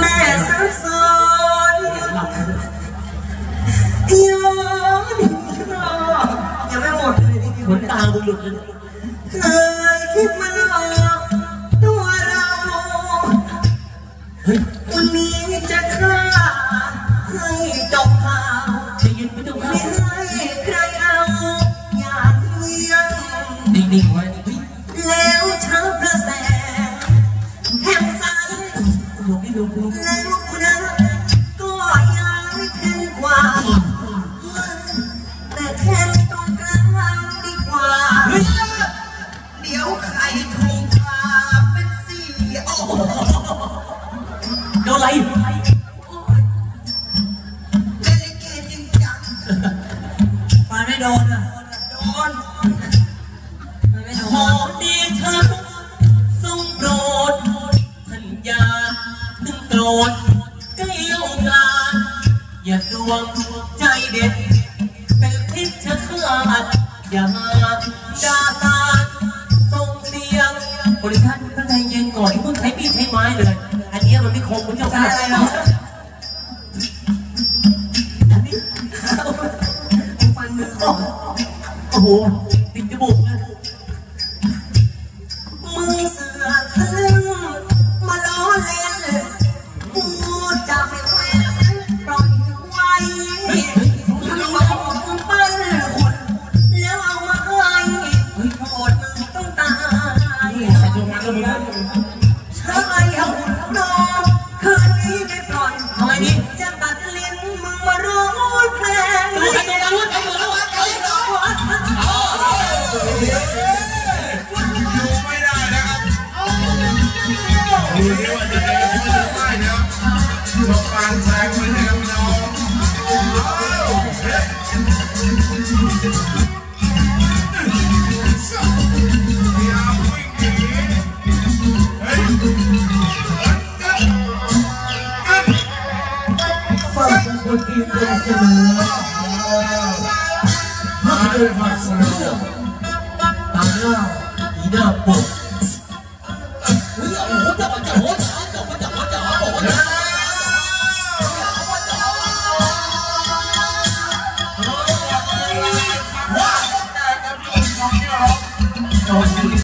แม่สักสอนหลับกันย้อนยังไม่หมดเลยนี่ขนตามึงหลุดเลยเคยคิดมาหลอกตัวเราวันนี้จะฆ่าให้จบข่าวจะยืนไม่ต้องไม่เข้าให้ใครเอาอย่างเวียงนิ่งๆไว้เฮ้ย ลงนี่ลงลงแล้วนะก็ยังไม่แทนกว่า แต่แทนตรงกลางดีกว่าเฮ้ยเดี๋ยวใครถูกพาเป็นสี่โอ้โดนอะไรเล่นเกจริงจังฟันไม่โดนอะโดน ถึงโกรธเกลียวกลาดอย่าสวมใจเด็ด เป็นพิษชะขาดอย่าดาตาส่งเสียงบริท่านท่านใจเย็นก่อนที่มึงใช้มีดใช้ไม้เลย อันเนี้ยมันไม่คมคุณเจ้าค่ะอะไรเนาะอันนี้ฟันมือก่อนโอ้โห ดูดิว่าจะเดินช่วยหรือไม่นะครับชมปานแซงไปนะครับน้องเอาเฮ้ยพยายามวิ่งหนีเฮ้ยกึ๊ดกึ๊ดฝากป็นคนกินเป็นเสมอ 나를 봤어요. 나야! 이나뽀 Oh,